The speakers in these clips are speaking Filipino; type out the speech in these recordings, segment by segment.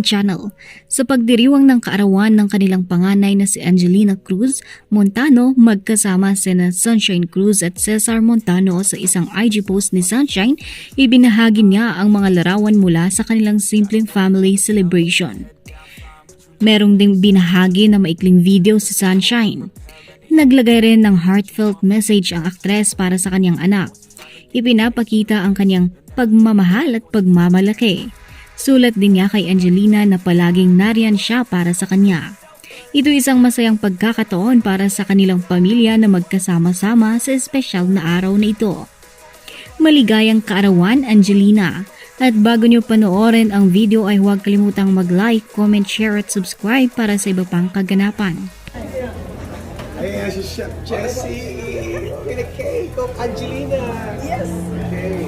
channel sa pagdiriwang ng kaarawan ng kanilang panganay na si Angelina Cruz Montano magkasama sina Sunshine Cruz at Cesar Montano sa isang IG post ni Sunshine, ibinahagi niya ang mga larawan mula sa kanilang simpleng family celebration. Merong ding binahagi na maikling video si Sunshine. Naglagay rin ng heartfelt message ang aktres para sa kanyang anak. Ipinapakita ang kanyang pagmamahal at pagmamalaki. Sulat din niya kay Angelina na palaging nariyan siya para sa kanya. Ito isang masayang pagkakataon para sa kanilang pamilya na magkasama-sama sa espesyal na araw na ito. Maligayang kaarawan, Angelina. At bago niyo panoorin ang video ay huwag kalimutang mag-like, comment, share at subscribe para sa iba pang kaganapan. Ayan si Chef Jessie. Pinag-cake of Angelina. Yes. Okay.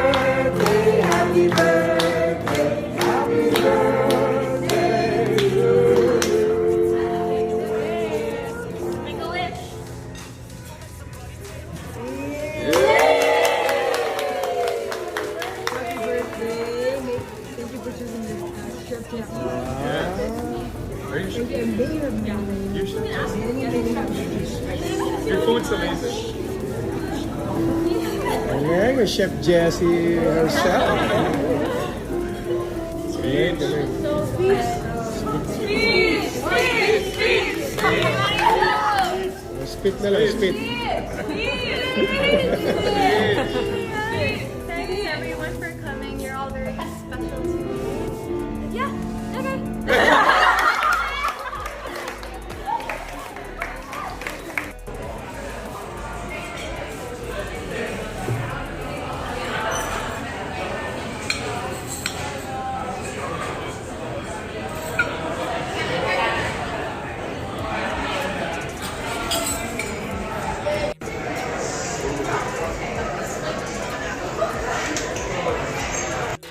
Thank you. Many happy birthdays. Your food's amazing. Ayan, yung Chef Jessie herself. Sweet. Spit na lang, spit. Thanks everyone for coming. You're all very special to me. Yeah, okay.